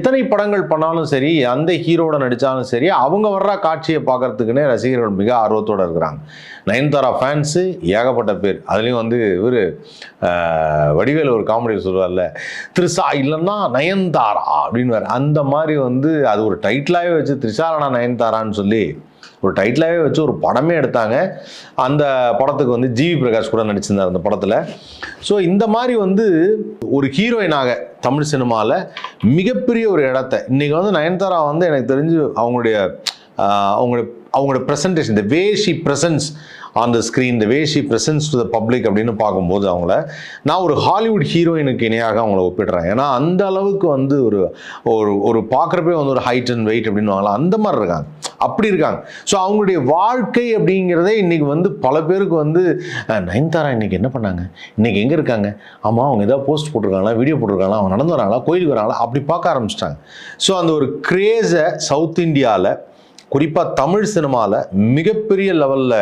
எத்தனை படங்கள் பண்ணாலும் சரி அந்த ஹீரோட நடித்தாலும் சரி அவங்க வர்ற காட்சியை பார்க்கறதுக்குன்னே ரசிகர்கள் மிக ஆர்வத்தோடு இருக்கிறாங்க. நயன்தாரா ஃபேன்ஸு ஏகப்பட்ட பேர். அதுலேயும் வந்து இவர் வடிவேல் ஒரு காமெடி சொல்லுவார்ல த்ரிஷா இல்லைன்னா நயன்தாரா? அப்படின்னு அந்த மாதிரி வந்து அது ஒரு டைட்டிலாகவே வச்சு த்ரிஷாலனா நயன்தாரான்னு சொல்லி ஒரு டைட்டிலாகவே வச்சு ஒரு படமே எடுத்தாங்க. அந்த படத்துக்கு வந்து ஜிவி பிரகாஷ் கூட நடிச்சிருந்தார் அந்த படத்தில். ஸோ இந்த மாதிரி வந்து ஒரு ஹீரோயினாக தமிழ் சினிமாவில் மிகப்பெரிய ஒரு இடத்த இன்றைக்கி வந்து நயன்தாரா வந்து எனக்கு தெரிஞ்சு அவங்களுடைய ஆஹ், அவங்களுடைய அவங்களோட ப்ரெசன்டேஷன் இந்த way she presents on the screen the way she presents to the public அப்படின்னு பார்க்கும்போது அவங்கள நான் ஒரு ஹாலிவுட் ஹீரோயினுக்கு இணையாக அவங்கள ஒப்பிடுறேன். ஏன்னா அந்த அளவுக்கு வந்து ஒரு ஒரு ஒரு பார்க்குறப்பே வந்து ஒரு ஹைட் அண்ட் வெயிட் அப்படின்னு வாங்கலாம். அந்த மாதிரி இருக்காங்க. அப்படி இருக்காங்க. ஸோ அவங்களுடைய வாழ்க்கை அப்படிங்கிறதே இன்னைக்கு வந்து பல பேருக்கு வந்து நயன்தாரா இன்னைக்கு என்ன பண்ணாங்க? இன்னைக்கு எங்கே இருக்காங்க? ஆமாம் அவங்க ஏதாவது போஸ்ட் போட்டிருக்காங்களா வீடியோ போட்டிருக்காங்களா அவங்க நடந்து வராங்களா கோயிலுக்கு வராங்களா அப்படி பார்க்க ஆரம்பிச்சிட்டாங்க. ஸோ அந்த ஒரு கிரேஸை சவுத் இந்தியாவில் குறிப்பாக தமிழ் சினிமாவில் மிகப்பெரிய லெவலில்